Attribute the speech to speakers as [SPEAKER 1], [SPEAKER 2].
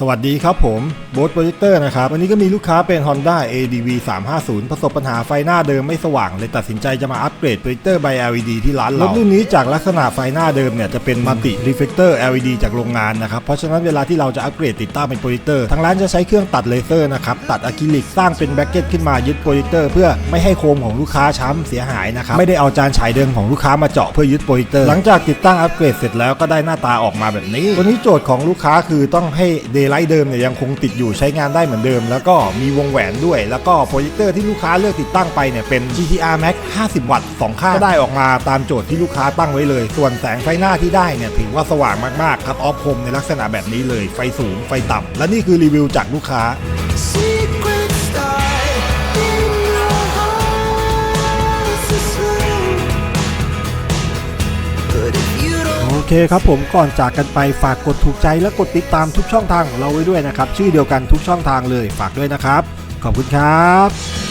[SPEAKER 1] สวัสดีครับผมโบ๊ทโปรเจคเตอร์นะครับ วันนี้ก็มีลูกค้าเป็น Honda ADV 350 ประสบปัญหาไฟหน้าเดิมไม่สว่าง เลยตัดสินใจจะมาอัปเกรดโปรเจคเตอร์ใบ LED ที่ร้านเรารถรุ่นนี้จากลักษณะไฟหน้าเดิมเนี่ยจะเป็นมัลติรีเฟ l เตอร์ LED จากโรงงานนะครับ เพราะฉะนั้นเวลาที่เราจะอัปเกรดติดตั้งเป็นโปรเจคเตอร์ทางร้านจะใช้เครื่องตัดเลเซอร์นะครับ ตัดอะคริลิกสร้างเป็นแบ็กเก็ตขึ้นมายึดโปรเจคเตอร์เพื่อไม่ให้โคมของลูกค้าช้ำเสียหายนะครับไม่ได้เอาจานฉายเดิมของลูกค้ามาเจาะเพื่อยึดโปรเจคเตอร์หลังจากติดตั้งอัปเกรดเสร็จแล้วก็ได้หน้าตาออกมาแบบนี้ ตัวนี้โจทย์ของลูกค้าคือต้องให้เดย์ไลท์เดิมเนี่ยยังคงติดอยู่ใช้งานได้เหมือนเดิม แล้วก็มีวงแหวนด้วย แล้วก็โปรเจคเตอร์ที่ลูกค้าเลือกติดตั้งไปเนี่ยเป็น GTR Max 50 วัตต์สองข้างก็ได้ออกมาตามโจทย์ที่ลูกค้าตั้งไว้เลย ส่วนแสงไฟหน้าที่ได้เนี่ยถือว่าสว่างมากๆคัดออฟคมในลักษณะแบบนี้เลย ไฟสูงไฟต่ำและนี่คือรีวิวจากลูกค้า เคครับผมก่อนจากกันไปฝากกดถูกใจและกดติดตามทุกช่องทางของเราไว้ด้วยนะครับ ชื่อเดียวกันทุกช่องทางเลยฝากด้วยนะครับ ขอบคุณครับ